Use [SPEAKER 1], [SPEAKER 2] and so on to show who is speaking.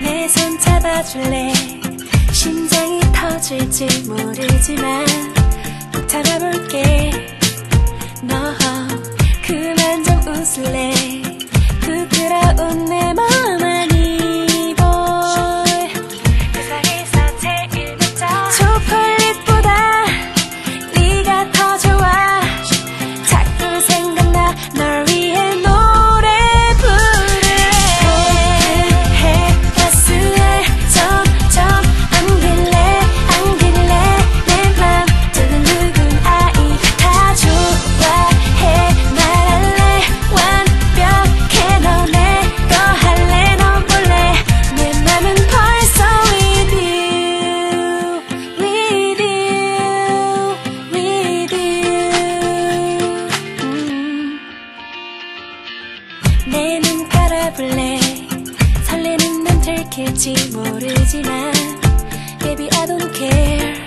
[SPEAKER 1] 내 손 잡아줄래? 심장이 터질지 모르지만 내 눈깔아볼래? 설레는 맘 들킬지 모르지만 Baby I don't care.